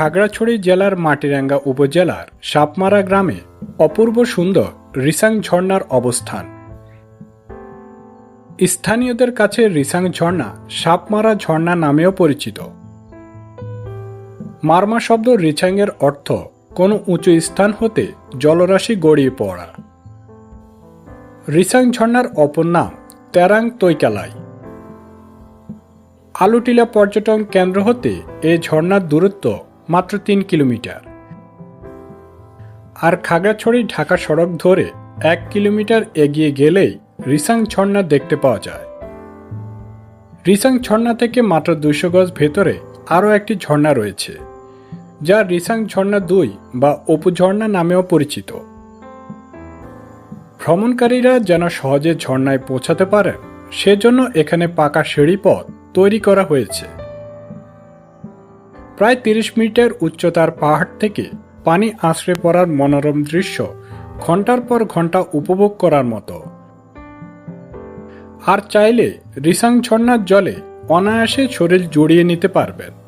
খাগড়াছড়ি জেলার মাটিরাঙ্গা উপজেলার সাপমারা গ্রামে অপূর্ব সুন্দর রিসাং ঝর্ণার অবস্থান। স্থানীয়দের কাছে রিসাং ঝর্ণা সাপমারা ঝর্ণা নামেও পরিচিত। মারমা শব্দ রিচাংয়ের অর্থ কোনো উঁচু স্থান হতে জলরাশি গড়িয়ে পড়া। রিসাং ঝর্ণার অপর নাম তেরাং তৈকালাই। আলুটিলা পর্যটন কেন্দ্র হতে এ ঝর্ণার দূরত্ব মাত্র তিন কিলোমিটার। আর খাগড়াছড়ি ঢাকা সড়ক ধরে এক কিলোমিটার এগিয়ে গেলেই রিসাং ঝর্ণা দেখতে পাওয়া যায়। রিসাং ঝর্ণা থেকে মাত্র দুশো গজ ভেতরে আরও একটি ঝর্ণা রয়েছে, যা রিসাং ঝর্ণা দুই বা অপু ঝর্ণা নামেও পরিচিত। ভ্রমণকারীরা যেন সহজে ঝর্ণায় পৌঁছাতে পারেন, সেজন্য এখানে পাকা সিঁড়িপথ তৈরি করা হয়েছে। প্রায় তিরিশ মিটার উচ্চতার পাহাড় থেকে পানি আশ্রে পড়ার মনোরম দৃশ্য ঘণ্টার পর ঘণ্টা উপভোগ করার মতো। আর চাইলে রিসাং ঝর্ণার জলে অনায়াসে শরীর জড়িয়ে নিতে পারবেন।